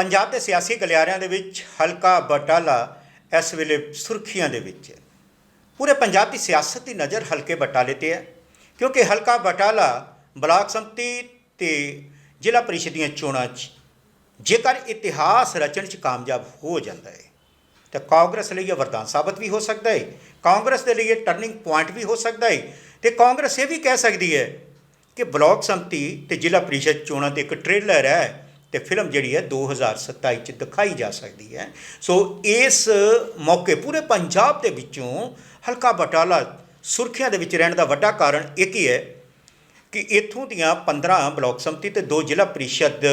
ਪੰਜਾਬ ਦੇ ਸਿਆਸੀ ਗਲਿਆਰਿਆਂ ਦੇ ਵਿੱਚ ਹਲਕਾ ਬਟਾਲਾ ਇਸ ਵੇਲੇ ਸੁਰਖੀਆਂ ਦੇ ਵਿੱਚ ਹੈ। ਪੂਰੇ ਪੰਜਾਬ ਦੀ ਸਿਆਸਤ ਦੀ ਨਜ਼ਰ ਹਲਕੇ ਬਟਾਲੇ ਤੇ ਹੈ, ਕਿਉਂਕਿ ਹਲਕਾ ਬਟਾਲਾ ਬਲਾਕ ਸੰਮਤੀ ਤੇ ਜ਼ਿਲ੍ਹਾ ਪਰਿਸ਼ਦ ਦੀਆਂ ਚੋਣਾਂ 'ਚ ਜੇਕਰ ਇਤਿਹਾਸ ਰਚਣ 'ਚ ਕਾਮਯਾਬ ਹੋ ਜਾਂਦਾ ਹੈ, ਤਾਂ ਕਾਂਗਰਸ ਲਈ ਇਹ ਵਰਦਾਨ ਸਾਬਤ ਵੀ ਹੋ ਸਕਦਾ ਹੈ, ਕਾਂਗਰਸ ਦੇ ਲਈ ਇਹ ਟਰਨਿੰਗ ਪੁਆਇੰਟ ਵੀ ਹੋ ਸਕਦਾ ਹੈ ਤੇ ਕਾਂਗਰਸ ਇਹ ਵੀ ਕਹਿ ਸਕਦੀ ਹੈ ਕਿ ਬਲਾਕ ਸੰਮਤੀ ਤੇ ਜ਼ਿਲ੍ਹਾ ਪਰਿਸ਼ਦ ਚੋਣਾਂ ਤੇ ਇੱਕ ਟ੍ਰੇਲਰ ਹੈ ਤੇ ਫਿਲਮ ਜਿਹੜੀ ਹੈ 2027 ਚ ਦਿਖਾਈ ਜਾ ਸਕਦੀ ਹੈ। ਸੋ ਇਸ ਮੌਕੇ ਪੂਰੇ ਪੰਜਾਬ ਦੇ ਵਿੱਚੋਂ ਹਲਕਾ ਬਟਾਲਾ ਸੁਰਖੀਆਂ ਦੇ ਵਿੱਚ ਰਹਿਣ ਦਾ ਵੱਡਾ ਕਾਰਨ ਇੱਕ ਹੀ ਹੈ ਕਿ ਇੱਥੋਂ ਦੀਆਂ 15 ਬਲਾਕ ਸੰਮਤੀ ਤੇ ਦੋ ਜ਼ਿਲ੍ਹਾ ਪਰਿਸ਼ਦ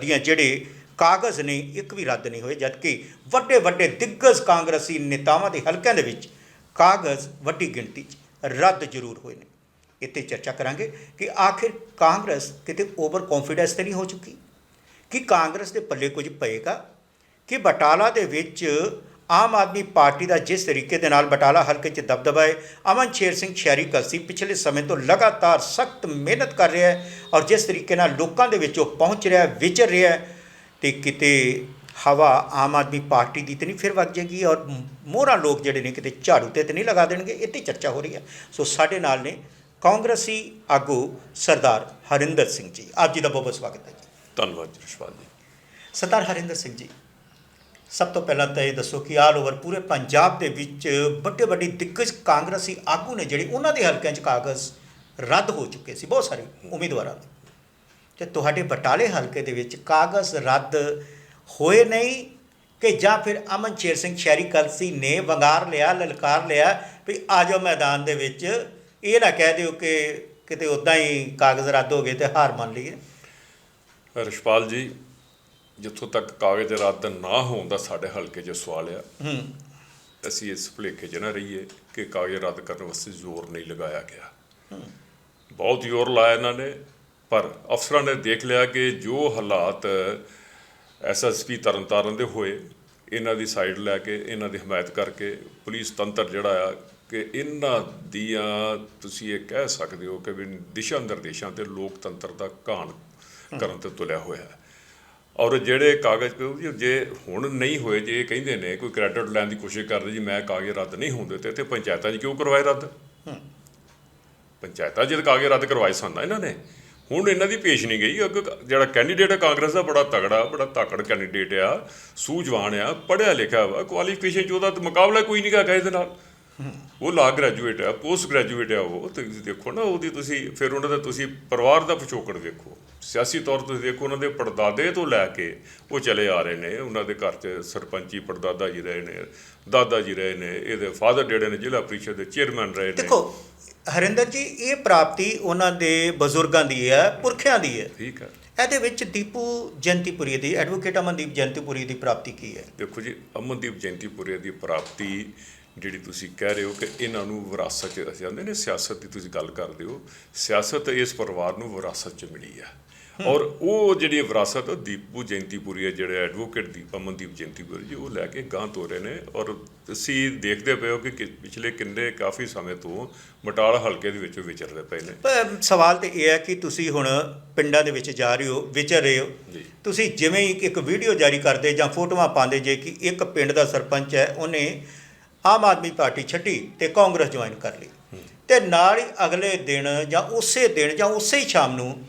ਦੀਆਂ ਜਿਹੜੇ ਕਾਗਜ਼ ਨੇ, ਇੱਕ ਵੀ ਰੱਦ ਨਹੀਂ ਹੋਏ, ਜਦਕਿ ਵੱਡੇ ਵੱਡੇ ਦਿੱਗਜ ਕਾਂਗਰਸੀ ਨੇਤਾਵਾਂ ਦੇ ਹਲਕਿਆਂ ਦੇ ਵਿੱਚ ਕਾਗਜ਼ ਵੱਡੀ ਗਿਣਤੀ 'ਚ ਰੱਦ ਜ਼ਰੂਰ ਹੋਏ ਨੇ। ਇੱਥੇ ਚਰਚਾ ਕਰਾਂਗੇ ਕਿ ਆਖਿਰ ਕਾਂਗਰਸ ਕਿਤੇ ਓਵਰ ਕੌਨਫੀਡੈਂਸ ਤੇ ਨਹੀਂ ਹੋ ਚੁੱਕੀ। ਕਿ ਕਾਂਗਰਸ ਦੇ ਪੱਲੇ ਕੁਝ ਪਏਗਾ? ਕਿ ਬਟਾਲਾ ਦੇ ਵਿੱਚ ਆਮ ਆਦਮੀ ਪਾਰਟੀ ਦਾ ਜਿਸ ਤਰੀਕੇ ਦੇ ਨਾਲ ਬਟਾਲਾ ਹਲਕੇ 'ਚ ਦਬਦਬਾ ਹੈ, ਅਮਨ ਸ਼ੇਰ ਸਿੰਘ ਸ਼ਹਿਰੀ ਕਲਸੀ ਪਿਛਲੇ ਸਮੇਂ ਤੋਂ ਲਗਾਤਾਰ ਸਖਤ ਮਿਹਨਤ ਕਰ ਰਿਹਾ ਹੈ ਔਰ ਜਿਸ ਤਰੀਕੇ ਨਾਲ ਲੋਕਾਂ ਦੇ ਵਿੱਚ ਉਹ ਪਹੁੰਚ ਰਿਹਾ ਹੈ, ਵਿਚਰ ਰਿਹਾ ਹੈ ਤੇ ਕਿਤੇ ਹਵਾ ਆਮ ਆਦਮੀ ਪਾਰਟੀ ਦੀ ਤੇ ਨਹੀਂ ਫਿਰ ਵਗ ਜਾਏਗੀ ਔਰ ਮੋਹਰਾ ਲੋਕ ਜਿਹੜੇ ਨੇ ਕਿਤੇ ਝਾੜੂ ਤੇ ਤੇ ਨਹੀਂ ਲਗਾ ਦੇਣਗੇ ਇਹ ਇੱਥੇ ਚਰਚਾ ਹੋ ਰਹੀ ਹੈ। ਸੋ ਸਾਡੇ ਨਾਲ ਨੇ ਕਾਂਗਰਸੀ ਆਗੂ ਸਰਦਾਰ ਹਰਿੰਦਰ ਸਿੰਘ ਜੀ। ਆਪ ਜੀ ਦਾ ਬਹੁਤ ਬਹੁਤ ਸਵਾਗਤ ਹੈ ਜੀ। ਧੰਨਵਾਦ ਜੀ ਜੀ। ਸਰਦਾਰ ਹਰਿੰਦਰ ਸਿੰਘ ਜੀ, ਸਭ ਤੋਂ ਪਹਿਲਾਂ ਤਾਂ ਇਹ ਦੱਸੋ ਕਿ ਆਲ ਓਵਰ ਪੂਰੇ ਪੰਜਾਬ ਦੇ ਵਿੱਚ ਵੱਡੇ ਵੱਡੇ ਦਿੱਗਜ ਕਾਂਗਰਸੀ ਆਗੂ ਨੇ ਜਿਹੜੇ ਉਹਨਾਂ ਦੇ ਹਲਕਿਆਂ 'ਚ ਕਾਗਜ਼ ਰੱਦ ਹੋ ਚੁੱਕੇ ਸੀ, ਬਹੁਤ ਸਾਰੇ ਉਮੀਦਵਾਰਾਂ ਦੇ। ਤੇ ਤੁਹਾਡੇ ਬਟਾਲੇ ਹਲਕੇ ਦੇ ਵਿੱਚ ਕਾਗਜ਼ ਰੱਦ ਹੋਏ ਨਹੀਂ ਕਿ ਜਾਂ ਫਿਰ ਅਮਨ ਸ਼ੇਰ ਸਿੰਘ ਸ਼ਹਿਰੀ ਕਲਸੀ ਨੇ ਵੰਗਾਰ ਲਿਆ, ਲਲਕਾਰ ਲਿਆ ਵੀ ਆ ਜਾਓ ਮੈਦਾਨ ਦੇ ਵਿੱਚ, ਇਹ ਨਾ ਕਹਿ ਦਿਓ ਕਿ ਕਿਤੇ ਉਦਾਂ ਹੀ ਕਾਗਜ਼ ਰੱਦ ਹੋ ਗਏ ਤੇ ਹਾਰ ਮੰਨ ਲਈਏ। ਰਿਸ਼ਪਾਲ ਜੀ ਜਿੱਥੋਂ ਤੱਕ ਕਾਗਜ਼ ਰੱਦ ਨਾ ਹੋਣ ਦਾ ਸਾਡੇ ਹਲਕੇ 'ਚ ਸਵਾਲ ਆ। ਹੂੰ। ਅਸੀਂ ਇਸ ਭੁਲੇਖੇ 'ਚ ਨਾ ਰਹੀਏ ਕਿ ਕਾਗਜ਼ ਰੱਦ ਕਰਨ ਵਾਸਤੇ ਜ਼ੋਰ ਨਹੀਂ ਲਗਾਇਆ ਗਿਆ। ਬਹੁਤ ਜ਼ੋਰ ਲਾਇਆ ਇਹਨਾਂ ਨੇ ਪਰ ਅਫਸਰਾਂ ਨੇ ਦੇਖ ਲਿਆ ਕਿ ਜੋ ਹਾਲਾਤ ਐਸਐਸਪੀ ਤਰਨਤਾਰਨ ਦੇ ਹੋਏ ਇਹਨਾਂ ਦੀ ਸਾਈਡ ਲੈ ਕੇ ਇਹਨਾਂ ਦੀ ਹਮਾਇਤ ਕਰਕੇ ਪੁਲਿਸ ਤੰਤਰ ਜਿਹੜਾ ਆ ਕਿ ਇਹਨਾਂ ਦੀਆਂ ਤੁਸੀਂ ਇਹ ਕਹਿ ਸਕਦੇ ਹੋ ਕਿ ਵੀ ਦਿਸ਼ਾ ਨਿਰਦੇਸ਼ਾਂ ਤੇ ਲੋਕਤੰਤਰ ਦਾ ਘਾਣ ਕਰਨ ਤੇ ਤੁਲਿਆ ਹੋਇਆ ਹੈ। ਔਰ ਜਿਹੜੇ ਕਾਗਜ਼ ਪਏ ਉਹ ਜੀ ਜੇ ਹੁਣ ਨਹੀਂ ਹੋਏ ਜੇ ਇਹ ਕਹਿੰਦੇ ਨੇ ਕੋਈ ਕ੍ਰੈਡਿਟ ਲੈਣ ਦੀ ਕੋਸ਼ਿਸ਼ ਕਰਦੇ ਜੀ ਮੈਂ ਕਾਗਜ਼ ਰੱਦ ਨਹੀਂ ਹੁੰਦੇ ਤੇ ਇੱਥੇ ਪੰਚਾਇਤਾਂ 'ਚ ਕਿਉਂ ਕਰਵਾਏ ਰੱਦ? ਪੰਚਾਇਤਾਂ ਤਾਂ ਕਾਗਜ਼ ਰੱਦ ਕਰਵਾਏ ਸਨ ਇਹਨਾਂ ਨੇ। ਹੁਣ ਇਹਨਾਂ ਦੀ ਪੇਸ਼ ਨਹੀਂ ਗਈ। ਅੱਗੇ ਜਿਹੜਾ ਕੈਂਡੀਡੇਟ ਹੈ ਕਾਂਗਰਸ ਦਾ ਬੜਾ ਤਗੜਾ ਬੜਾ ਧਾਕੜ ਕੈਂਡੀਡੇਟ ਆ ਸੂਝਵਾਨ ਆ ਪੜ੍ਹਿਆ ਲਿਖਿਆ ਵਾ ਕੁਆਲੀਫਿਕੇਸ਼ਨ 'ਚ ਉਹਦਾ ਤਾਂ ਮੁਕਾਬਲਾ ਕੋਈ ਨਹੀਂ ਗਾ ਇਹਦੇ ਨਾਲ। ਉਹ ਲਾ ਗ੍ਰੈਜੂਏਟ ਆ ਪੋਸਟ ਗ੍ਰੈਜੂਏਟ ਆ ਉਹ ਤੁਸੀਂ ਦੇਖੋ ਨਾ ਉਹਦੀ ਤੁਸੀਂ ਫਿਰ ਉਹਨਾਂ ਦਾ ਤੁਸੀਂ ਪਰਿਵਾਰ ਦਾ ਪਿਛੋਕੜ ਵੇਖੋ। ਸਿਆਸੀ ਤੌਰ ਤੇ ਤੁਸੀਂ ਦੇਖੋ ਉਹਨਾਂ ਦੇ ਪੜਦਾਦੇ ਤੋਂ ਲੈ ਕੇ ਉਹ ਚਲੇ ਆ ਰਹੇ ਨੇ ਉਹਨਾਂ ਦੇ ਘਰ 'ਚ ਸਰਪੰਚੀ ਪੜਦਾਦਾ ਜੀ ਰਹੇ ਨੇ ਦਾਦਾ ਜੀ ਰਹੇ ਨੇ ਇਹਦੇ ਫਾਦਰ ਜਿਹੜੇ ਨੇ ਜ਼ਿਲ੍ਹਾ ਪ੍ਰੀਸ਼ਦ ਦੇ ਚੇਅਰਮੈਨ ਰਹੇ ਨੇ। ਦੇਖੋ ਹਰਿੰਦਰ ਜੀ ਇਹ ਪ੍ਰਾਪਤੀ ਉਹਨਾਂ ਦੇ ਬਜ਼ੁਰਗਾਂ ਦੀ ਹੈ ਪੁਰਖਿਆਂ ਦੀ ਹੈ। ਠੀਕ ਹੈ। ਇਹਦੇ ਵਿੱਚ ਦੀਪੂ ਜਯੰਤੀਪੁਰੀ ਦੀ ਐਡਵੋਕੇਟ ਅਮਨਦੀਪ ਜਯੰਤੀਪੁਰੀ ਦੀ ਪ੍ਰਾਪਤੀ ਕੀ ਹੈ? ਦੇਖੋ ਜੀ ਅਮਨਦੀਪ ਜੈਂਤੀਪੁਰੇ ਦੀ ਪ੍ਰਾਪਤੀ ਜਿਹੜੀ ਤੁਸੀਂ ਕਹਿ ਰਹੇ ਹੋ ਕਿ ਇਹਨਾਂ ਨੂੰ ਵਿਰਾਸਤ 'ਚ ਕਹਿੰਦੇ ਨੇ ਸਿਆਸਤ ਦੀ ਤੁਸੀਂ ਗੱਲ ਕਰਦੇ ਹੋ ਸਿਆਸਤ ਇਸ ਪਰਿਵਾਰ ਨੂੰ ਵਿਰਾਸਤ 'ਚ ਮਿਲੀ ਆ। ਔਰ ਉਹ ਜਿਹੜੀ ਵਿਰਾਸਤ ਦੀਪੂ ਜੈਂਤੀਪੁਰੀ ਹੈ ਜਿਹੜੇ ਐਡਵੋਕੇਟ ਦੀ ਅਮਨਦੀਪ ਜੈਂਤੀਪੁਰੀ ਜੀ ਉਹ ਲੈ ਕੇ ਗਾਂ ਤੋਰੇ ਨੇ। ਔਰ ਤੁਸੀਂ ਦੇਖਦੇ ਪਏ ਹੋ ਕਿ ਪਿਛਲੇ ਕਿੰਨੇ ਕਾਫੀ ਸਮੇਂ ਤੋਂ ਮਟਾਲ ਹਲਕੇ ਦੇ ਵਿੱਚ ਵਿਚਰਦੇ ਪਏ ਨੇ। ਪਰ ਸਵਾਲ ਤੇ ਇਹ ਹੈ ਕਿ ਤੁਸੀਂ ਹੁਣ ਪਿੰਡਾਂ ਦੇ ਵਿੱਚ ਜਾ ਰਹੇ ਹੋ ਵਿਚਰ ਰਹੇ ਹੋ। ਤੁਸੀਂ ਜਿਵੇਂ ਹੀ ਇੱਕ ਵੀਡੀਓ ਜਾਰੀ ਕਰਦੇ ਜਾਂ ਫੋਟੋਆਂ ਪਾਉਂਦੇ ਜੇ ਕਿ ਇੱਕ ਪਿੰਡ ਦਾ ਸਰਪੰਚ ਹੈ ਉਹਨੇ ਆਮ ਆਦਮੀ ਪਾਰਟੀ ਛੱਡੀ ਤੇ ਕਾਂਗਰਸ ਜੁਆਇਨ ਕਰ ਲਈ। ਤੇ ਨਾਲ ਹੀ ਅਗਲੇ ਦਿਨ ਜਾਂ ਉਸੇ ਦਿਨ ਜਾਂ ਉਸੇ ਹੀ ਸ਼ਾਮ ਨੂੰ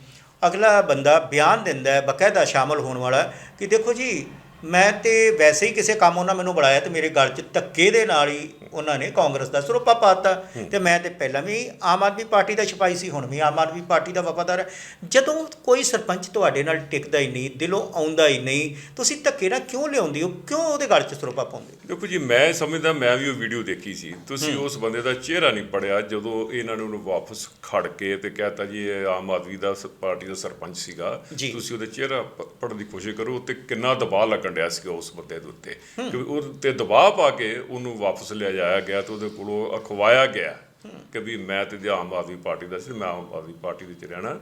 ਅਗਲਾ ਬੰਦਾ ਬਿਆਨ ਦਿੰਦਾ ਹੈ, ਬਕਾਇਦਾ ਸ਼ਾਮਲ ਹੋਣ ਵਾਲਾ ਕਿ ਦੇਖੋ ਜੀ ਮੈਂ ਤੇ ਵੈਸੇ ਹੀ ਕਿਸੇ ਕੰਮ ਉਹਨਾਂ ਮੈਨੂੰ ਬੁਲਾਇਆ ਤੇ ਮੇਰੇ ਗਲ 'ਚ ਧੱਕੇ ਦੇ ਨਾਲ ਹੀ ਉਹਨਾਂ ਨੇ ਕਾਂਗਰਸ ਦਾ ਸਰੋਪਾ ਪਾਤਾ ਤੇ ਮੈਂ ਤੇ ਪਹਿਲਾਂ ਵੀ ਆਮ ਆਦਮੀ ਪਾਰਟੀ ਦਾ ਛਪਾਈ ਸੀ ਹੁਣ ਵੀ ਆਮ ਆਦਮੀ ਪਾਰਟੀ ਦਾ ਵਫਾਦਾਰ ਹੈ। ਜਦੋਂ ਕੋਈ ਸਰਪੰਚ ਤੁਹਾਡੇ ਨਾਲ ਟਿਕਦਾ ਹੀ ਨਹੀਂ ਦਿਲੋਂ ਆਉਂਦਾ ਹੀ ਨਹੀਂ ਤੁਸੀਂ ਧੱਕੇ ਨਾਲ ਕਿਉਂ ਲਿਆਉਂਦੇ ਹੋ? ਕਿਉਂ ਉਹਦੇ ਗਲ 'ਚ ਸਰੋਪਾ ਪਾਉਂਦੇ ਹੋ? ਦੇਖੋ ਜੀ ਮੈਂ ਸਮਝਦਾ ਮੈਂ ਵੀ ਉਹ ਵੀਡੀਓ ਦੇਖੀ ਸੀ। ਤੁਸੀਂ ਉਸ ਬੰਦੇ ਦਾ ਚਿਹਰਾ ਨਹੀਂ ਪੜਿਆ ਜਦੋਂ ਇਹਨਾਂ ਨੇ ਉਹਨੂੰ ਵਾਪਸ ਖੜ ਕੇ ਤੇ ਕਹਤਾ ਜੀ ਇਹ ਆਮ ਆਦਮੀ ਦਾ ਪਾਰਟੀ ਦਾ ਸਰਪੰਚ ਸੀਗਾ। ਤੁਸੀਂ ਉਹਦੇ ਚਿਹਰਾ ਪੜਨ ਦੀ ਕੋਸ਼ਿਸ਼ ਕਰੋ ਤੇ ਕਿੰਨਾ ਦਬਾਅ ਲੱਗਣ ਡਿਆ ਸੀਗਾ ਉਸ ਬੰਦੇ ਦੇ ਉੱਤੇ। ਕਿਉਂਕਿ ਉਹ ਤੇ ਦਬਾਅ ਪਾ ਕੇ ਉਹਨੂੰ ਵਾਪਸ ਲਿਆ ਜਾਇਆ ਗਿਆ ਤੇ ਉਹਦੇ ਕੋਲੋਂ ਅਖਵਾਇਆ ਗਿਆ ਕਿ ਵੀ ਮੈਂ ਤੇ ਆਮ ਆਦਮੀ ਪਾਰਟੀ ਦਾ ਸੀ ਮੈਂ ਆਮ ਆਦਮੀ ਪਾਰਟੀ ਵਿੱਚ ਰਹਿਣਾ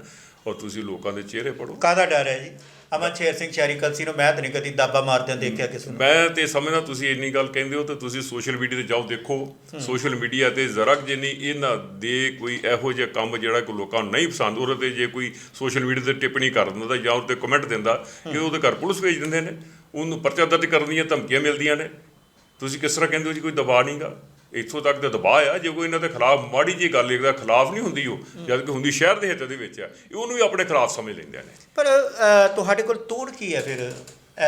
ਔਰ ਤੁਸੀਂ ਲੋਕਾਂ ਦੇ ਚਿਹਰੇ ਪੜੋ ਕਾਹਦਾ ਡਰ ਹੈ ਜੀ? ਅਮਨ ਸ਼ੇਰ ਸਿੰਘ ਸ਼ਹਿਰੀ ਕਲਸੀ ਨੂੰ ਮੈਂ ਤਾਂ ਨਹੀਂ ਕਦੀ ਦਾਬਾ ਮਾਰਦਿਆਂ ਦੇਖਿਆ ਕਿਸੇ ਨੂੰ। ਮੈਂ ਤੇ ਸਮਝਦਾ ਤੁਸੀਂ ਇੰਨੀ ਗੱਲ ਕਹਿੰਦੇ ਹੋ ਤੇ ਤੁਸੀਂ ਸੋਸ਼ਲ ਮੀਡੀਆ ਤੇ ਜਾਓ ਦੇਖੋ। ਸੋਸ਼ਲ ਮੀਡੀਆ ਤੇ ਜ਼ਰਾ ਕੁ ਜਿੰਨੀ ਇਹਨਾਂ ਦੇ ਕੋਈ ਇਹੋ ਜਿਹਾ ਕੰਮ ਜਿਹੜਾ ਕਿ ਲੋਕਾਂ ਨੂੰ ਨਹੀਂ ਪਸੰਦ ਉਹਦੇ ਤੇ ਜੇ ਕੋਈ ਸੋਸ਼ਲ ਮੀਡੀਆ ਤੇ ਟਿੱਪਣੀ ਕਰ ਦਿੰਦਾ ਜਾਂ ਉਹਦੇ ਤੇ ਕਮੈਂਟ ਦਿੰਦਾ ਕਿ ਉਹਦੇ ਘਰ ਪੁਲਿਸ ਭੇਜ ਦਿੰਦੇ ਨੇ। ਉਹਨੂੰ ਪਰਚਾ ਦਰਜ ਕਰਨ ਦੀਆਂ ਧਮਕੀਆਂ ਮਿਲਦੀਆਂ ਨੇ। ਤੁਸੀਂ ਕਿਸ ਤਰ੍ਹਾਂ ਕਹਿੰਦੇ ਹੋ ਜੀ, ਕੋਈ ਦਬਾਅ ਨਹੀਂਗਾ? ਇੱਥੋਂ ਤੱਕ ਤਾਂ ਦਬਾਅ ਆ, ਜੇ ਕੋਈ ਇਹਨਾਂ ਦੇ ਖਿਲਾਫ ਮਾੜੀ ਜੀ ਗੱਲ ਇਹਦਾ ਖਿਲਾਫ ਨਹੀਂ ਹੁੰਦੀ ਉਹ, ਜਦ ਕਿ ਹੁੰਦੀ ਸ਼ਹਿਰ ਦੇ ਹਿੱਤ ਦੇ ਵਿੱਚ ਆ, ਇਹ ਉਹਨੂੰ ਵੀ ਆਪਣੇ ਖਿਲਾਫ ਸਮਝ ਲੈਂਦੇ ਨੇ। ਪਰ ਤੁਹਾਡੇ ਕੋਲ ਤੋੜ ਕੀ ਹੈ ਫਿਰ?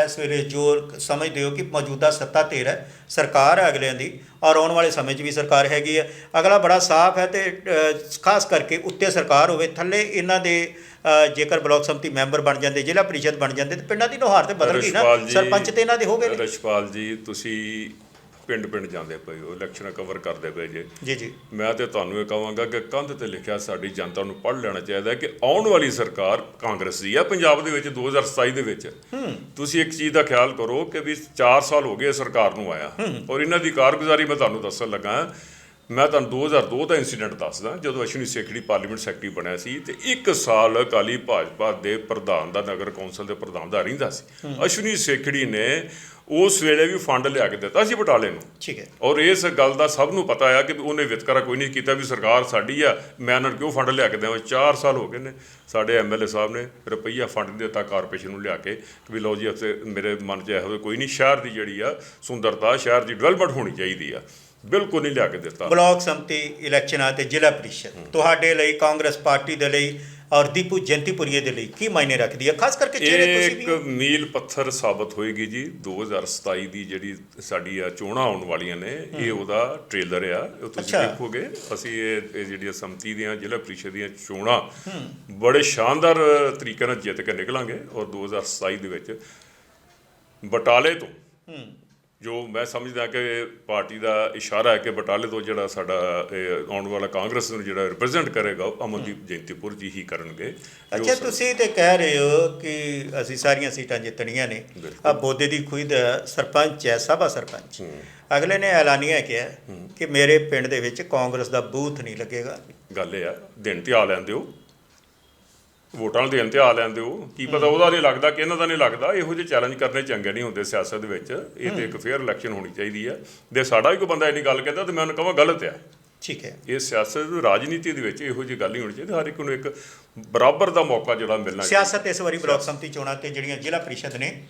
ਇਸ ਵੇਲੇ ਜੋ ਸਮਝਦੇ ਹੋ ਕਿ ਮੌਜੂਦਾ ਸੱਤਾ ਧਿਰ ਹੈ, ਸਰਕਾਰ ਹੈ ਅਗਲਿਆਂ ਦੀ, ਔਰ ਆਉਣ ਵਾਲੇ ਸਮੇਂ 'ਚ ਵੀ ਸਰਕਾਰ ਹੈਗੀ ਹੈ। ਅਗਲਾ ਬੜਾ ਸਾਫ਼ ਹੈ ਤੇ ਖਾਸ ਕਰਕੇ ਉੱਤੇ ਸਰਕਾਰ ਹੋਵੇ, ਥੱਲੇ ਇਹਨਾਂ ਦੇ ਜੇਕਰ ਬਲਾਕ ਸੰਮਤੀ ਮੈਂਬਰ ਬਣ ਜਾਂਦੇ ਜ਼ਿਲ੍ਹਾ ਪ੍ਰੀਸ਼ਦ ਬਣ ਜਾਂਦੇ ਤੇ ਪਿੰਡਾਂ ਦੀ ਨੁਹਾਰ ਤੇ ਬਦਲ ਗਈ ਨਾ। ਜੀ- ਸਰਪੰਚ ਤੇ ਇਹਨਾਂ ਦੇ ਹੋ ਗਏ ਨੇ। ਰਸ਼ਪਾਲ ਜੀ ਤੁਸੀਂ ਪਿੰਡ ਪਿੰਡ ਜਾਂਦੇ ਪਏ ਹੋ ਇਲੈਕਸ਼ਨਾਂ ਕਵਰ ਕਰਦੇ ਪਏ ਜੇ। ਜੀ ਜੀ। ਮੈਂ ਤੇ ਤੁਹਾਨੂੰ ਇਹ ਕਹਾਂਗਾ ਕਿ ਕੰਧ ਤੇ ਲਿਖਿਆ ਸਾਡੀ ਜਨਤਾ ਨੂੰ ਪੜ੍ਹ ਲੈਣਾ ਚਾਹੀਦਾ ਹੈ ਕਿ ਆਉਣ ਵਾਲੀ ਸਰਕਾਰ ਕਾਂਗਰਸ ਦੀ ਹੈ ਪੰਜਾਬ ਦੇ ਵਿੱਚ 2027 ਦੇ ਵਿੱਚ। ਤੁਸੀਂ ਇੱਕ ਚੀਜ਼ ਦਾ ਖਿਆਲ ਕਰੋ ਕਿ ਵੀ 4 ਸਾਲ ਹੋ ਗਏ ਸਰਕਾਰ ਨੂੰ ਆਇਆ। ਔਰ ਇਹਨਾਂ ਦੀ ਕਾਰਗੁਜ਼ਾਰੀ ਮੈਂ ਤੁਹਾਨੂੰ ਦੱਸਣ ਲੱਗਾ ਮੈਂ ਤੁਹਾਨੂੰ 2002 ਦਾ ਇਨਸੀਡੈਂਟ ਦੱਸਦਾ ਜਦੋਂ ਅਸ਼ਵਨੀ ਸੇਖੜੀ ਪਾਰਲੀਮੈਂਟ ਸੈਕਟਰੀ ਬਣਿਆ ਸੀ ਤੇ ਇੱਕ ਸਾਲ ਅਕਾਲੀ ਭਾਜਪਾ ਦੇ ਪ੍ਰਧਾਨ ਦਾ ਨਗਰ ਕੌਂਸਲ ਦੇ ਪ੍ਰਧਾਨ ਦਾ ਰਹਿੰਦਾ ਸੀ। ਅਸ਼ਵਨੀ ਸੇਖੜੀ ਨੇ ਉਸ ਵੇਲੇ ਵੀ ਫੰਡ ਲਿਆ ਕੇ ਦਿੱਤਾ ਸੀ ਬਟਾਲੇ ਨੂੰ। ਠੀਕ ਹੈ। ਔਰ ਇਸ ਗੱਲ ਦਾ ਸਭ ਨੂੰ ਪਤਾ ਆ ਕਿ ਉਹਨੇ ਵਿਤਕਰਾ ਕੋਈ ਨਹੀਂ ਕੀਤਾ ਵੀ ਸਰਕਾਰ ਸਾਡੀ ਆ ਮੈਂ ਉਹਨਾਂ ਕਿਉਂ ਫੰਡ ਲਿਆ ਕੇ ਦੇਵਾਂ? 4 ਸਾਲ ਹੋ ਗਏ ਨੇ ਸਾਡੇ ਐਮਐਲਏ ਸਾਹਿਬ ਨੇ ਰੁਪਈਆ ਫੰਡ ਦਿੱਤਾ ਕਾਰਪੋਰੇਸ਼ਨ ਨੂੰ ਲਿਆ ਕੇ ਕਿ ਵੀ ਲਓ ਜੀ ਮੇਰੇ ਮਨ 'ਚ ਇਹੋ ਕੋਈ ਨਹੀਂ ਸ਼ਹਿਰ ਦੀ ਜਿਹੜੀ ਆ ਸੁੰਦਰਤਾ ਸ਼ਹਿਰ ਦੀ ਡਿਵੈਲਪਮੈਂਟ ਹੋਣੀ ਚਾਹੀਦੀ ਆ। ਬਿਲਕੁਲ ਨਹੀਂ ਲਿਆ ਕੇ ਦਿੱਤਾ। ਬਲਾਕ ਸੰਮਤੀ ਇਲੈਕਸ਼ਨਾਂ ਤੇ ਜ਼ਿਲ੍ਹਾ ਪ੍ਰੀਸ਼ਦ। ਤੁਹਾਡੇ ਲਈ ਕਾਂਗਰਸ ਪਾਰਟੀ ਦੇ ਲਈ ਔਰ ਦੀਪੂ ਜੰਤੀਪੁਰੀਏ ਦੇ ਲਈ ਕੀ ਮਾਇਨੇ ਰੱਖਦੀ ਹੈ? ਖਾਸ ਕਰਕੇ ਜਿਹੜੇ ਤੁਸੀਂ ਇੱਕ ਮੀਲ ਪੱਥਰ ਸਾਬਤ ਹੋਏਗੀ ਜੀ। 2027 ਦੀ ਜਿਹੜੀ ਸਾਡੀ ਆ ਚੋਣਾਂ ਆਉਣ ਵਾਲੀਆਂ ਨੇ ਇਹ ਉਹਦਾ ਟ੍ਰੇਲਰ ਆ। ਉਹ ਤੁਸੀਂ। ਦੇਖੋਗੇ ਅਸੀਂ ਇਹ ਇਹ ਜਿਹੜੀਆਂ ਸੰਮਤੀ ਦੀਆਂ ਜ਼ਿਲ੍ਹਾ ਪ੍ਰੀਸ਼ਦ ਦੀਆਂ ਚੋਣਾਂ ਬੜੇ ਸ਼ਾਨਦਾਰ ਤਰੀਕੇ ਨਾਲ ਜਿੱਤ ਕੇ ਨਿਕਲਾਂਗੇ ਔਰ 2027 ਦੇ ਵਿੱਚ ਬਟਾਲੇ ਤੋਂ ਜੋ ਮੈਂ ਸਮਝਦਾ ਕਿ ਪਾਰਟੀ ਦਾ ਇਸ਼ਾਰਾ ਹੈ ਕਿ ਬਟਾਲੇ ਤੋਂ ਜਿਹੜਾ ਸਾਡਾ ਆਉਣ ਵਾਲਾ ਕਾਂਗਰਸ ਨੂੰ ਜਿਹੜਾ ਰਿਪਰੈਜ਼ੈਂਟ ਕਰੇਗਾ ਉਹ ਅਮਨਦੀਪ ਜੈਂਤੀਪੁਰ ਜੀ ਹੀ ਕਰਨਗੇ। ਅੱਛਾ ਤੁਸੀਂ ਤੇ ਕਹਿ ਰਹੇ ਹੋ ਕਿ ਅਸੀਂ ਸਾਰੀਆਂ ਸੀਟਾਂ ਜਿੱਤਣੀਆਂ ਨੇ। ਆ ਬੋਦੇ ਦੀ ਖੁਦ ਸਰਪੰਚ ਹੈ ਸਭਾ ਸਰਪੰਚ। ਅਗਲੇ ਨੇ ਐਲਾਨੀਆ ਕਿਹਾ ਕਿ ਮੇਰੇ ਪਿੰਡ ਦੇ ਵਿੱਚ ਕਾਂਗਰਸ ਦਾ ਬੂਥ ਨਹੀਂ ਲੱਗੇਗਾ। ਗੱਲ ਇਹ ਆ ਦਿਨ ਤੇ ਆ ਲੈਂਦੇ ਹੋ ਵੋਟਾਂ ਦੇ ਆ ਲੈਂਦੇ ਹੋ। ਕੀ ਪਤਾ ਉਹਦਾ ਨਹੀਂ ਲੱਗਦਾ ਕਿ ਇਹਨਾਂ ਦਾ ਨਹੀਂ ਲੱਗਦਾ। ਇਹੋ ਜਿਹੇ ਚੈਲੰਜ ਕਰਨੇ ਚੰਗੇ ਨਹੀਂ ਹੁੰਦੇ ਸਿਆਸਤ ਦੇ ਵਿੱਚ। ਇਹ ਤੇ ਇੱਕ ਫੇਅਰ ਇਲੈਕਸ਼ਨ ਹੋਣੀ ਚਾਹੀਦੀ ਆ। ਜੇ ਸਾਡਾ ਵੀ ਕੋਈ ਬੰਦਾ ਇੰਨੀ ਗੱਲ ਕਹਿੰਦਾ ਤੇ ਮੈਂ ਉਹਨੂੰ ਕਹਾਂ ਗਲਤ ਆ। ਠੀਕ ਹੈ। ਇਹ ਸਿਆਸਤ ਰਾਜਨੀਤੀ ਦੇ ਵਿੱਚ ਇਹੋ ਜਿਹੀ ਗੱਲ ਨਹੀਂ ਹੋਣੀ ਚਾਹੀਦੀ। ਹਰ ਇੱਕ ਨੂੰ ਇੱਕ ਬਰਾਬਰ ਦਾ ਮੌਕਾ ਜਿਹੜਾ ਮਿਲਣਾ ਚਾਹੀਦਾ। ਸਿਆਸਤ ਇਸ ਵਾਰੀ ਬਲਾਕ ਸੰਮਤੀ ਚੋਣਾਂ ਤੇ ਜਿਹੜੀਆਂ ਜ਼ਿਲ੍ਹਾ ਪ੍ਰੀਸ਼ਦ ਨੇ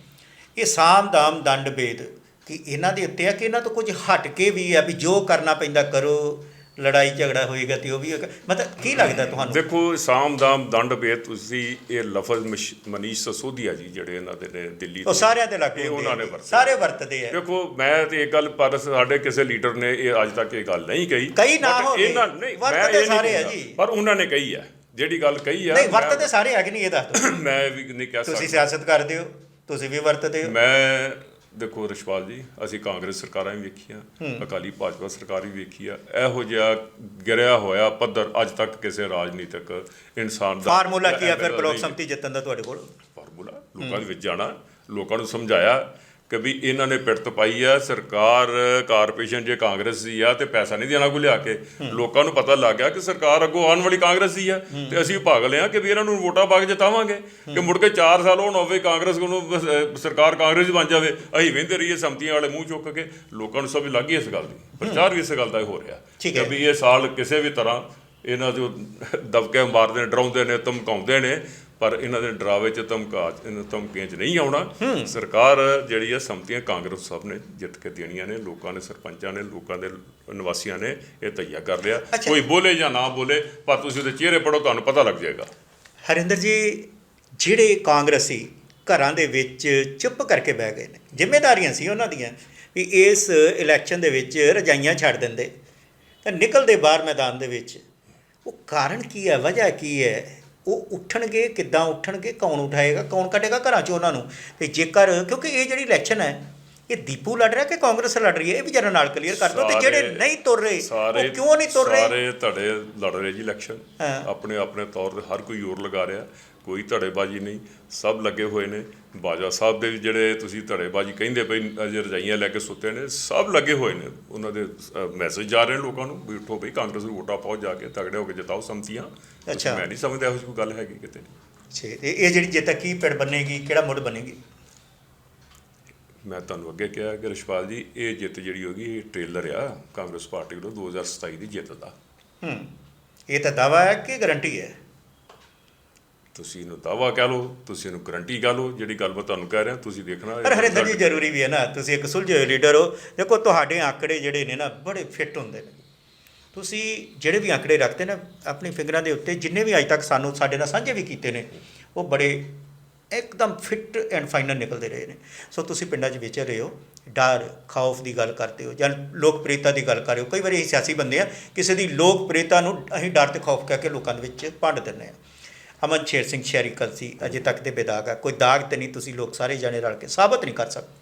ਇਹ ਸਾਮ ਦਾਮ ਦੰਡ ਭੇਦ ਕਿ ਇਹਨਾਂ ਦੇ ਉੱਤੇ ਆ ਕਿ ਇਹਨਾਂ ਤੋਂ ਕੁਝ ਹਟ ਕੇ ਵੀ ਆ ਵੀ ਜੋ ਕਰਨਾ ਪੈਂਦਾ ਕਰੋ। ਲੜਾਈ ਝਗੜਾ ਹੋਏਗਾ ਤੇ ਉਹ ਵੀ ਮਤਲਬ ਕੀ ਲੱਗਦਾ ਤੁਹਾਨੂੰ ਦੇਖੋ ਸਾਮ ਦਾਮ ਦੰਡ ਭੇਦ ਤੁਸੀਂ ਇਹ ਲਫ਼ਜ਼ ਮਸ਼- ਮਨੀਸ਼ ਸਸੋਦੀਆ ਜੀ ਜਿਹੜੇ ਇਹਨਾਂ ਦੇ ਨੇ ਦਿੱਲੀ ਉਹ ਤੋਂ ਸਾਰਿਆਂ ਦੇ ਲਾਗੂ ਇਹ ਉਹਨਾਂ ਨੇ ਆ। ਵਰਤੇ। ਸਾਰੇ ਵਰਤਦੇ ਆ ਦੇਖੋ ਮੈਂ ਤੇ ਇਹ ਗੱਲ ਪਰ ਸਾਡੇ ਕਿਸੇ ਲੀਡਰ ਨੇ ਇਹ ਅੱਜ ਤੱਕ ਇਹ ਗੱਲ ਨਹੀਂ ਕਹੀ ਕਹੀ ਨਾ But ਹੋਵੇ। ਇਹਨਾਂ ਨਹੀਂ ਮੈਂ ਵਰਤਦੇ ਇਹ ਨਹੀਂ ਸਾਰੇ ਆ। ਜੀ। ਪਰ ਉਹਨਾਂ ਨੇ ਕਹੀ ਹੈ ਜਿਹੜੀ ਗੱਲ ਕਹੀ ਆ ਨਹੀਂ ਵਰਤਦੇ ਸਾਰੇ ਹੈਗੇ ਨਹੀਂ ਇਹ ਦੱਸ ਦਿਓ ਮੈਂ ਵੀ ਨਹੀਂ ਕਹਿ ਤੁਸੀਂ ਸਕਦਾ ਸਿਆਸਤ ਕਰਦੇ ਹੋ ਤੁਸੀਂ ਵੀ ਵਰਤਦੇ ਹੋ ਮੈਂ ਦੇਖੋ ਰਿਸ਼ਪਾਲ ਜੀ ਅਸੀਂ ਕਾਂਗਰਸ ਸਰਕਾਰਾਂ ਵੀ ਵੇਖੀਆਂ ਅਕਾਲੀ ਭਾਜਪਾ ਸਰਕਾਰ ਵੀ ਵੇਖੀ ਆ। ਇਹੋ ਜਿਹਾ ਗਿਰਿਆ ਹੋਇਆ ਪੱਧਰ ਅੱਜ ਤੱਕ ਕਿਸੇ ਰਾਜਨੀਤਿਕ ਇਨਸਾਨ ਦਾ ਫਾਰਮੂਲਾ ਕੀ ਆ ਫਿਰ ਬਲਾਕ ਸੰਮਤੀ ਜਿੱਤਣ ਦਾ ਤੁਹਾਡੇ ਕੋਲ? ਫਾਰਮੂਲਾ ਲੋਕਾਂ ਦੇ ਵਿੱਚ ਜਾਣਾ ਲੋਕਾਂ ਨੂੰ ਸਮਝਾਇਆ ਕਿ ਵੀ ਇਹਨਾਂ ਨੇ ਪਿੜਤ ਪਾਈ ਆ ਸਰਕਾਰ ਕਾਰਪੋਰੇਸ਼ਨ ਜੇ ਕਾਂਗਰਸ ਦੀ ਆ ਤੇ ਪੈਸਾ ਨਹੀਂ ਦੇਣਾ ਕੋਈ ਲਿਆ ਕੇ। ਲੋਕਾਂ ਨੂੰ ਪਤਾ ਲੱਗ ਗਿਆ ਕਿ ਸਰਕਾਰ ਅੱਗੋਂ ਆਉਣ ਵਾਲੀ ਕਾਂਗਰਸ ਦੀ ਆ ਤੇ ਅਸੀਂ ਭਾਗ ਲਿਆ ਕਿ ਵੀ ਇਹਨਾਂ ਨੂੰ ਵੋਟਾਂ ਪਾ ਕੇ ਜਿਤਾਵਾਂਗੇ। ਕਿ ਮੁੜ ਕੇ 4 ਸਾਲ ਹੋਣ ਹੋਵੇ ਕਾਂਗਰਸ ਨੂੰ ਸਰਕਾਰ ਕਾਂਗਰਸ ਬਣ ਜਾਵੇ ਅਸੀਂ ਵਹਿੰਦੇ ਰਹੀਏ ਸੰਮਤੀਆਂ ਵਾਲੇ ਮੂੰਹ ਚੁੱਕ ਕੇ। ਲੋਕਾਂ ਨੂੰ ਸਭ ਲੱਗੀ ਇਸ ਗੱਲ ਦੀ। ਪ੍ਰਚਾਰ ਵੀ ਇਸ ਗੱਲ ਦਾ ਹੀ ਰਿਹਾ। ਕਿ। ਵੀ ਇਹ ਸਾਲ ਕਿਸੇ ਵੀ ਤਰ੍ਹਾਂ ਇਹਨਾਂ ਜੋ ਦਬਕੇ ਮਾਰਦੇ ਨੇ ਡਰਾਉਂਦੇ ਨੇ ਧਮਕਾਉਂਦੇ ਨੇ ਪਰ ਇਹਨਾਂ ਦੇ ਡਰਾਵੇ ਚ ਧਮਕਾ ਇਹਨਾਂ ਧਮਕੀਆਂ ਚ ਨਹੀਂ ਆਉਣਾ। ਸਰਕਾਰ ਜਿਹੜੀ ਆ ਸੰਮਤੀਆਂ ਕਾਂਗਰਸ ਸਾਹਿਬ ਨੇ ਜਿੱਤ ਕੇ ਦੇਣੀਆਂ ਨੇ ਲੋਕਾਂ ਨੇ ਸਰਪੰਚਾਂ ਨੇ ਲੋਕਾਂ ਦੇ ਨਿਵਾਸੀਆਂ ਨੇ ਇਹ ਤਈਆ ਕਰ ਲਿਆ। ਕੋਈ ਬੋਲੇ ਜਾਂ ਨਾ ਬੋਲੇ ਪਰ ਤੁਸੀਂ ਉਹਦੇ ਚਿਹਰੇ ਪੜੋ ਤੁਹਾਨੂੰ ਪਤਾ ਲੱਗ ਜਾਏਗਾ। ਹਰਿੰਦਰ ਜੀ ਜਿਹੜੇ ਕਾਂਗਰਸੀ ਘਰਾਂ ਦੇ ਵਿੱਚ ਚੁੱਪ ਕਰਕੇ ਬਹਿ ਗਏ ਨੇ ਜ਼ਿੰਮੇਵਾਰੀਆਂ ਸੀ ਉਹਨਾਂ ਦੀਆਂ ਵੀ ਇਸ ਇਲੈਕਸ਼ਨ ਦੇ ਵਿੱਚ ਰਜਾਈਆਂ ਛੱਡ ਦਿੰਦੇ। ਤਾਂ ਨਿਕਲਦੇ ਬਾਹਰ ਮੈਦਾਨ ਦੇ ਵਿੱਚ ਉਹ ਕਾਰਨ ਕੀ ਹੈ ਵਜ੍ਹਾ ਕੀ ਹੈ? ਉਹ ਉੱਠਣਗੇ ਕਿੱਦਾਂ ਉੱਠਣਗੇ ਕੌਣ ਉਠਾਏਗਾ ਕੌਣ ਕੱਢੇਗਾ ਘਰਾਂ 'ਚ ਉਹਨਾਂ ਨੂੰ? ਤੇ ਜੇਕਰ ਕਿਉਂਕਿ ਇਹ ਜਿਹੜੀ ਇਲੈਕਸ਼ਨ ਹੈ ਇਹ ਦੀਪੂ ਲੜ ਰਿਹਾ ਕਿ ਕਾਂਗਰਸ ਲੜ ਰਹੀ ਹੈ? ਇਹ ਵੀ ਜਰਾ ਨਾਲ ਕਲੀਅਰ ਕਰ ਦਿਓ ਤੇ ਜਿਹੜੇ ਨਹੀਂ ਤੁਰ ਰਹੇ ਉਹ ਕਿਉਂ ਨਹੀਂ ਤੁਰ ਰਹੇ? ਸਾਰੇ ਧੜੇ ਲੜ ਰਹੇ ਜੀ ਇਲੈਕਸ਼ਨ। ਆਪਣੇ ਆਪਣੇ ਤੌਰ ਤੇ ਹਰ ਕੋਈ ਜ਼ੋਰ ਲਗਾ ਰਿਹਾ। ਕੋਈ ਧੜੇਬਾਜ਼ੀ ਨਹੀਂ ਸਭ ਲੱਗੇ ਹੋਏ ਨੇ। ਬਾਜਵਾ ਸਾਹਿਬ ਦੇ ਜਿਹੜੇ ਤੁਸੀਂ ਧੜੇਬਾਜ਼ੀ ਕਹਿੰਦੇ ਪਈ ਅਜੇ ਰਜਾਈਆਂ ਲੈ ਕੇ ਸੁੱਤੇ ਨੇ ਸਭ ਲੱਗੇ ਹੋਏ ਨੇ। ਉਹਨਾਂ ਦੇ ਮੈਸੇਜ ਜਾ ਰਹੇ ਨੇ ਲੋਕਾਂ ਨੂੰ ਵੀ ਉੱਠੋ ਬਈ ਕਾਂਗਰਸ ਨੂੰ ਵੋਟਾਂ ਪਾਓ ਜਾ ਕੇ ਤਗੜੇ ਹੋ ਕੇ ਜਿਤਾਓ ਸੰਮਤੀਆਂ। ਅੱਛਾ। ਮੈਂ ਨਹੀਂ ਸਮਝਦਾ ਇਹੋ ਜਿਹੀ ਕੋਈ ਗੱਲ ਹੈਗੀ ਕਿਤੇ। ਛੇ ਇਹ ਜਿਹੜੀ ਜਿੱਤ ਕੀ ਪਿੜ ਬਣੇਗੀ ਕਿਹੜਾ ਮੁੱਢ ਬਣੇਗੀ? ਮੈਂ ਤੁਹਾਨੂੰ ਅੱਗੇ ਕਿਹਾ ਕਿ ਰਿਸ਼ਪਾਲ ਜੀ ਇਹ ਜਿੱਤ ਜਿਹੜੀ ਹੋਗੀ ਇਹ ਟ੍ਰੇਲਰ ਆ ਕਾਂਗਰਸ ਪਾਰਟੀ ਵੱਲੋਂ 2027 ਦੀ ਜਿੱਤ ਦਾ। ਹੂੰ। ਇਹ ਤਾਂ ਦਾਵਾ ਹੈ ਕਿ ਗਾਰੰਟੀ ਹੈ? ਤੁਸੀਂ ਇਹਨੂੰ ਦਾਵਾ ਕਹਿ ਲਓ ਤੁਸੀਂ ਇਹਨੂੰ ਗਰੰਟੀ ਕਹਿ ਲਓ ਜਿਹੜੀ ਗੱਲ ਮੈਂ ਤੁਹਾਨੂੰ ਕਹਿ ਰਿਹਾ ਤੁਸੀਂ ਦੇਖਣਾ ਪਰ ਹਰਿੰਦਰ ਜੀ ਜ਼ਰੂਰੀ ਵੀ ਹੈ ਨਾ ਤੁਸੀਂ ਇੱਕ ਸੁਲਝੇ ਹੋਏ ਲੀਡਰ ਹੋ ਦੇਖੋ ਤੁਹਾਡੇ ਆંકੜੇ ਜਿਹੜੇ ਨੇ ਨਾ ਬੜੇ ਫਿੱਟ ਹੁੰਦੇ ਨੇ। ਤੁਸੀਂ ਜਿਹੜੇ ਵੀ ਆંકੜੇ ਰੱਖਦੇ ਨਾ ਆਪਣੀ ਫਿੰਗਰਾਂ ਦੇ ਉੱਤੇ ਜਿੰਨੇ ਵੀ ਅੱਜ ਤੱਕ ਸਾਨੂੰ ਸਾਡੇ ਨਾਲ ਸਾਂਝੇ ਵੀ ਕੀਤੇ ਨੇ ਉਹ ਬੜੇ ਇੱਕਦਮ ਫਿੱਟ ਐਂਡ ਫਾਈਨਲ ਨਿਕਲਦੇ ਰਹੇ ਨੇ। ਸੋ ਤੁਸੀਂ ਪਿੰਡਾਂ 'ਚ ਵਿਚਰ ਰਹੇ ਹੋ ਡਰ ਖੌਫ ਦੀ ਗੱਲ ਕਰਦੇ ਹੋ ਜਾਂ ਲੋਕਪ੍ਰਿਯਤਾ ਦੀ ਗੱਲ ਕਰ ਰਹੇ ਹੋ। ਕਈ ਵਾਰੀ ਅਸੀਂ ਸਿਆਸੀ ਬੰਦੇ ਆ ਕਿਸੇ ਦੀ ਲੋਕਪ੍ਰਿਯਤਾ ਨੂੰ ਅਸੀਂ ਡਰ ਤੇ ਖੌਫ ਕਹਿ ਕੇ ਲੋਕਾਂ ਦੇ ਵਿੱਚ ਭੰਡ ਦਿੰਦੇ ਆ ਅਮਨ ਸ਼ੇਰ ਸਿੰਘ ਸ਼ਹਿਰੀ ਕਲਸੀ ਅਜੇ ਤੱਕ ਦੇ ਬੇਦਾਗ ਆ। ਕੋਈ ਦਾਗ ਤੇ ਨਹੀਂ ਤੁਸੀਂ ਲੋਕ ਸਾਰੇ ਜਾਣੇ ਰਲ ਕੇ ਸਾਬਤ ਨਹੀਂ ਕਰ ਸਕਦੇ।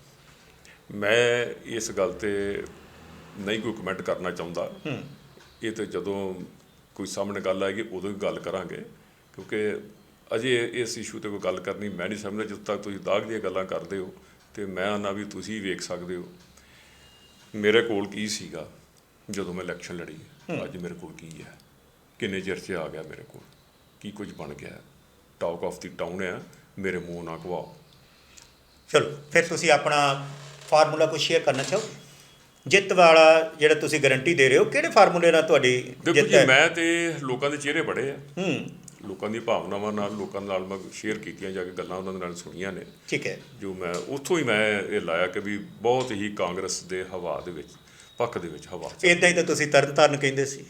ਮੈਂ ਇਸ ਗੱਲ ਤੇ ਨਹੀਂ ਕੋਈ ਕਮੈਂਟ ਕਰਨਾ ਚਾਹੁੰਦਾ। ਹੂੰ। ਇਹ ਤੇ ਜਦੋਂ ਕੋਈ ਸਾਹਮਣੇ ਗੱਲ ਆਏਗੀ ਉਦੋਂ ਹੀ ਗੱਲ ਕਰਾਂਗੇ। ਕਿਉਂਕਿ ਅਜੇ ਇਸ ਇਸ਼ੂ ਤੇ ਕੋਈ ਗੱਲ ਕਰਨੀ ਮੈਂ ਨਹੀਂ ਸਮਝਦਾ ਜਦੋਂ ਤੱਕ ਤੁਸੀਂ ਦਾਗ ਦੀਆਂ ਗੱਲਾਂ ਕਰਦੇ ਹੋ ਤੇ ਮੈਂ ਆਨਾ ਵੀ ਤੁਸੀਂ ਵੇਖ ਸਕਦੇ ਹੋ। ਮੇਰੇ ਕੋਲ ਕੀ ਸੀਗਾ ਜਦੋਂ ਮੈਂ ਇਲੈਕਸ਼ਨ ਲੜੀ? ਅੱਜ ਮੇਰੇ ਕੋਲ ਕੀ ਹੈ? ਕਿੰਨੇ ਚਿਰ 'ਚ ਆ ਗਿਆ ਮੇਰੇ ਕੋਲ? ਕੀ ਕੁਝ ਬਣ ਗਿਆ? ਟਾਕ ਆਫ ਦੀ ਟਾਊਨ ਆ ਮੇਰੇ ਮੂੰਹ ਨਾ ਕਵਾਓ ਚਲੋ ਫਿਰ ਤੁਸੀਂ ਆਪਣਾ ਫਾਰਮੂਲਾ ਕੋਈ ਸ਼ੇਅਰ ਕਰਨਾ ਚਾਹੋਗੇ ਜਿੱਤ ਵਾਲਾ ਜਿਹੜਾ ਤੁਸੀਂ ਗਾਰੰਟੀ ਦੇ ਰਹੇ ਹੋ ਕਿਹੜੇ ਫਾਰਮੂਲੇ ਨਾਲ ਤੁਹਾਡੀ ਦੇਖੋ ਜਿੱਤ ਜੀ ਹੈ? ਮੈਂ ਤੇ ਲੋਕਾਂ ਦੇ ਚਿਹਰੇ ਪੜ੍ਹੇ ਆ। ਹੂੰ। ਲੋਕਾਂ ਦੀ ਭਾਵਨਾਵਾਂ ਨਾਲ ਲੋਕਾਂ ਨਾਲ ਮੈਂ ਸ਼ੇਅਰ ਕੀਤੀਆਂ ਜਾ ਕੇ ਗੱਲਾਂ ਉਹਨਾਂ ਦੇ ਨਾਲ ਸੁਣੀਆਂ ਨੇ। ਠੀਕ ਹੈ। ਜੋ ਮੈਂ ਉੱਥੋਂ ਹੀ ਮੈਂ ਇਹ ਲਾਇਆ ਕਿ ਵੀ ਬਹੁਤ ਹੀ ਕਾਂਗਰਸ ਦੇ ਹਵਾ ਦੇ ਵਿੱਚ ਪੱਖ ਦੇ ਵਿੱਚ ਹਵਾ ਇਦਾਂ ਹੀ ਤਾਂ ਤੁਸੀਂ ਤਰਨਤਾਰਨ ਕਹਿੰਦੇ ਸੀ।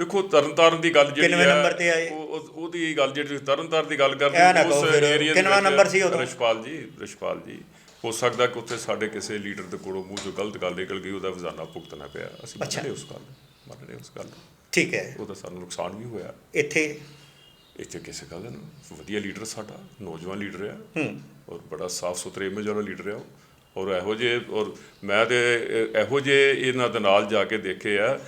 ਦੇਖੋ ਤਰਨਤਾਰਨ ਦੀ ਗੱਲ ਜਿਹੜੀ ਕਿੰਨਵੇਂ ਹੈ, ਨੰਬਰ ਤੇ ਆਏ? ਉਹ- ਉਹ- ਉਹਦੀ ਗੱਲ ਜਿਹੜੀ ਤੁਸੀਂ ਤਰਨਤਾਰਨ ਦੀ ਗੱਲ ਕਰਦੇ ਨਾ ਕਹੋ ਫਿਰ, ਦੇ ਕਿੰਨਵਾਂ ਸੀ ਉਦੋਂ? ਰਿਸ਼ਪਾਲ ਜੀ ਰਿਸ਼ਪਾਲ ਜੀ ਹੋ ਸਕਦਾ ਕਿ ਉੱਥੇ ਸਾਡੇ ਕਿਸੇ ਲੀਡਰ ਦੇ ਕੋਲੋਂ ਮੂੰਹ ਚੋਂ ਗਲਤ ਗੱਲ ਨਿਕਲ ਗਈ ਉਹਦਾ ਵਜ਼ਾਨਾ ਭੁਗਤਣਾ ਪਿਆ ਅਸੀਂ ਅੱਛਾ। ਮੰਨਦੇ ਉਸ ਗੱਲ ਨੂੰ, ਮੰਨਦੇ ਉਸ ਗੱਲ ਨੂੰ। ਠੀਕ ਹੈ ਉਹਦਾ ਸਾਨੂੰ ਨੁਕਸਾਨ ਵੀ ਹੋਇਆ ਇੱਥੇ ਇੱਥੇ ਕਿਸੇ ਗੱਲ ਦਾ ਵਧੀਆ ਲੀਡਰ ਸਾਡਾ ਨੌਜਵਾਨ ਲੀਡਰ ਆ ਹੂੰ ਔਰ ਬੜਾ ਸਾਫ਼ ਸੁਥਰੇ ਇਮੇਜ ਵਾਲਾ ਲੀਡਰ ਆ ਉਹ। ਔਰ ਇਹੋ ਜੇ ਔਰ ਮੈਂ ਤੇ ਇਹ- ਇਹੋ ਜੇ ਇਹਨਾਂ ਦੇ ਨਾਲ ਜਾ ਕੇ ਦੇਖੇ ਆ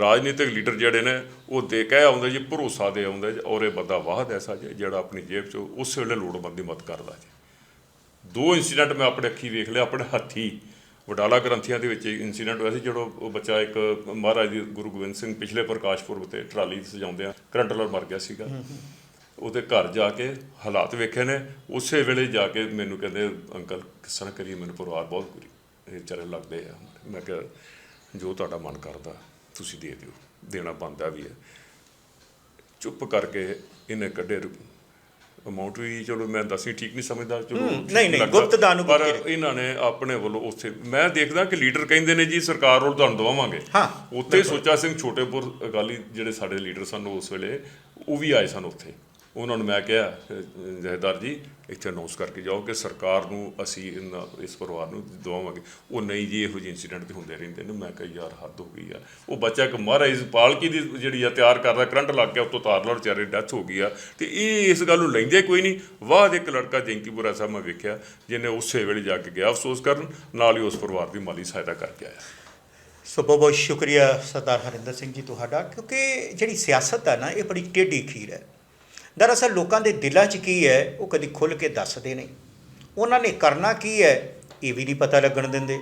ਰਾਜਨੀਤਿਕ ਲੀਡਰ ਜਿਹੜੇ ਨੇ ਉਹ ਦੇ ਕਹਿ ਆਉਂਦੇ ਜੀ ਭਰੋਸਾ ਦੇ ਆਉਂਦੇ ਜੀ, ਔਰ ਇਹ ਬੰਦਾ ਵਾਹਦ ਐਸਾ ਜੇ ਜਿਹੜਾ ਆਪਣੀ ਜੇਬ 'ਚ ਉਸ ਵੇਲੇ ਲੋੜਵੰਦ ਦੀ ਮਦਦ ਕਰਦਾ ਜੀ। ਦੋ ਇਨਸੀਡੈਂਟ ਮੈਂ ਆਪਣੇ ਅੱਖੀ ਵੇਖ ਲਿਆ ਆਪਣੇ ਹੱਥੀ। ਵਡਾਲਾ ਗ੍ਰੰਥੀਆਂ ਦੇ ਵਿੱਚ ਇਨਸੀਡੈਂਟ ਹੋਇਆ ਸੀ ਜਦੋਂ ਉਹ ਬੱਚਾ ਇੱਕ ਮਹਾਰਾਜ ਦੀ ਗੁਰੂ ਗੋਬਿੰਦ ਸਿੰਘ ਪਿਛਲੇ ਪ੍ਰਕਾਸ਼ ਪੁਰਬ ਤੇ ਟਰਾਲੀ ਸਜਾਉਂਦੇ ਆ ਕਰੰਟ ਨਾਲ ਮਰ ਗਿਆ ਸੀਗਾ। ਉਹਦੇ ਘਰ ਜਾ ਕੇ ਹਾਲਾਤ ਵੇਖੇ ਨੇ ਉਸੇ ਵੇਲੇ ਜਾ ਕੇ ਮੈਨੂੰ ਕਹਿੰਦੇ ਅੰਕਲ ਕਿਸ ਤਰ੍ਹਾਂ ਕਰੀਏ? ਮੈਨੂੰ ਪਰਿਵਾਰ ਬਹੁਤ ਗੁਰੀ ਇਹ ਵਿਚਾਰੇ ਲੱਗਦੇ ਆ। ਮੈਂ ਕਿਹਾ ਜੋ ਤੁਹਾਡਾ ਮਨ ਕਰਦਾ ਤੁਸੀਂ ਦੇ ਦਿਓ ਦੇਣਾ ਬੰਦਾ ਵੀ ਹੈ। ਚੁੱਪ ਕਰਕੇ ਇਹਨੇ ਕੱਢੇ ਅਮਾਉਂਟ ਵੀ ਚਲੋ ਮੈਂ ਦੱਸੀ ਠੀਕ ਨਹੀਂ ਸਮਝਦਾ ਚਲੋ ਨਹੀਂ, ਨਹੀਂ। ਗੁਪਤ ਦਾਨ ਪਰ। ਇਹਨਾਂ ਨੇ ਆਪਣੇ ਵੱਲੋਂ ਉੱਥੇ ਮੈਂ ਦੇਖਦਾ ਕਿ ਲੀਡਰ ਕਹਿੰਦੇ ਨੇ ਜੀ ਸਰਕਾਰ ਵੱਲ ਤੁਹਾਨੂੰ ਦਵਾਵਾਂਗੇ। ਹਾਂ, ਉੱਥੇ ਸੋਚਾ ਸਿੰਘ ਛੋਟੇਪੁਰ ਅਕਾਲੀ ਜਿਹੜੇ ਸਾਡੇ ਲੀਡਰ ਸਨ ਉਸ ਵੇਲੇ ਉਹ ਵੀ ਆਏ ਸਨ ਉੱਥੇ। ਉਹਨਾਂ ਨੂੰ ਮੈਂ ਕਿਹਾ ਅਹ, ਜੀ ਇੱਥੇ ਅਨਾਉਂਸ ਕਰਕੇ ਜਾਓ ਕਿ ਸਰਕਾਰ ਨੂੰ ਅਸੀਂ ਇਹਨਾਂ ਇਸ ਪਰਿਵਾਰ ਨੂੰ ਦਵਾਵਾਂਗੇ। ਉਹ ਨਹੀਂ ਜੀ ਇਹੋ ਜਿਹੇ ਇਨਸੀਡੈਂਟ ਤੇ ਹੁੰਦੇ ਰਹਿੰਦੇ ਨੇ। ਮੈਂ ਕਿਹਾ ਯਾਰ ਹੱਦ ਹੋ ਗਈ ਆ। ਉਹ ਬੱਚਾ ਇੱਕ ਮਹਾਰਾਜ ਪਾਲਕੀ ਦੀ ਜਿਹੜੀ ਆ ਤਿਆਰ ਕਰਦਾ ਕਰੰਟ ਲੱਗ ਗਿਆ ਉੱਤੋਂ ਤਾਰ ਲੜ ਵਿਚਾਰੇ ਡੈਥ ਹੋ ਗਈ ਆ। ਤੇ ਇਹ ਇਸ ਗੱਲ ਨੂੰ ਲੈਂਦੇ ਕੋਈ ਨਹੀਂ। ਵਾਹ ਇੱਕ ਲੜਕਾ ਜੈਂਕੀਪੁਰਾ ਸਾਹਿਬ ਮੈਂ ਵੇਖਿਆ ਜਿਹਨੇ ਉਸੇ ਵੇਲੇ ਜਾ ਕੇ ਗਿਆ ਅਫਸੋਸ ਕਰਨ ਨਾਲ ਹੀ ਉਸ ਪਰਿਵਾਰ ਦੀ ਮਾਲੀ ਸਹਾਇਤਾ ਕਰਕੇ ਆਇਆ। ਸੋ ਬਹੁਤ ਬਹੁਤ ਸ਼ੁਕਰੀਆ ਸਰਦਾਰ ਹਰਿੰਦਰ ਸਿੰਘ ਜੀ ਤੁਹਾਡਾ ਕਿਉਂਕਿ ਜਿਹੜੀ ਸਿਆਸਤ ਹੈ ਨਾ ਇਹ ਬੜੀ ਟੇਢੀ ਖੀਰ ਹੈ। ਦਰਅਸਲ ਲੋਕਾਂ ਦੇ ਦਿਲਾਂ 'ਚ ਕੀ ਹੈ, ਉਹ ਕਦੀ ਖੁੱਲ੍ਹ ਕੇ ਦੱਸਦੇ ਨਹੀਂ। ਉਹਨਾਂ ਨੇ ਕਰਨਾ ਕੀ ਹੈ, ਇਹ ਵੀ ਨਹੀਂ ਪਤਾ ਲੱਗਣ ਦਿੰਦੇ।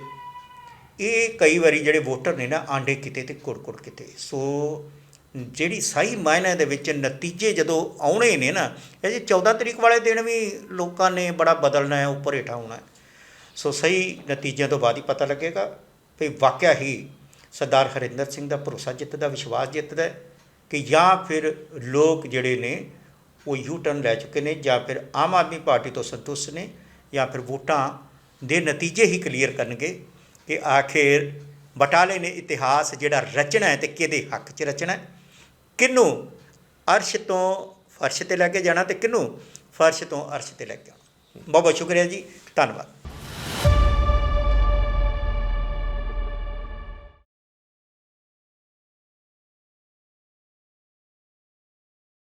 ਇਹ ਕਈ ਵਾਰੀ ਜਿਹੜੇ ਵੋਟਰ ਨੇ ਨਾ, ਆਂਡੇ ਕਿਤੇ ਤੇ ਕੁੜ-ਕੁੜ ਕਿਤੇ। ਸੋ ਜਿਹੜੀ ਸਹੀ ਮਾਇਨੇ ਦੇ ਵਿੱਚ ਨਤੀਜੇ ਜਦੋਂ ਆਉਣੇ ਨੇ ਨਾ, ਇਹ ਜੇ 14 ਤਰੀਕ ਵਾਲੇ ਦਿਨ ਵੀ ਲੋਕਾਂ ਨੇ ਬੜਾ ਬਦਲਣਾ ਹੈ, ਉੱਪਰ ਹੇਠਾਂ ਹੋਣਾ ਸੋ ਸਹੀ ਨਤੀਜਿਆਂ ਤੋਂ ਬਾਅਦ ਹੀ ਪਤਾ ਲੱਗੇਗਾ ਵੀ ਵਾਕਿਆ ਹੀ ਸਰਦਾਰ ਹਰਿੰਦਰ ਸਿੰਘ ਦਾ ਭਰੋਸਾ ਜਿੱਤਦਾ, ਵਿਸ਼ਵਾਸ ਜਿੱਤਦਾ ਕਿ ਜਾਂ ਫਿਰ ਲੋਕ ਜਿਹੜੇ ਨੇ ਉਹ ਯੂ ਟਰਨ ਲੈ ਚੁੱਕੇ ਨੇ ਜਾਂ ਫਿਰ ਆਮ ਆਦਮੀ ਪਾਰਟੀ ਤੋਂ ਸੰਤੁਸ਼ਟ ਨੇ ਜਾਂ ਫਿਰ ਵੋਟਾਂ ਦੇ ਨਤੀਜੇ ਹੀ ਕਲੀਅਰ ਕਰਨਗੇ ਕਿ ਆਖਿਰ ਬਟਾਲੇ ਨੇ ਇਤਿਹਾਸ ਜਿਹੜਾ ਰਚਣਾ ਹੈ ਤੇ ਕਿਹਦੇ ਹੱਕ 'ਚ ਰਚਣਾ ਹੈ? ਕਿਹਨੂੰ ਅਰਸ਼ ਤੋਂ ਫਰਸ਼ ਤੇ ਲੈ ਕੇ ਜਾਣਾ ਤੇ ਕਿਹਨੂੰ ਫਰਸ਼ ਤੋਂ ਅਰਸ਼ ਤੇ ਲੈ ਕੇ ਆਉਣਾ ਬਹੁਤ ਬਹੁਤ ਸ਼ੁਕਰੀਆ ਜੀ, ਧੰਨਵਾਦ।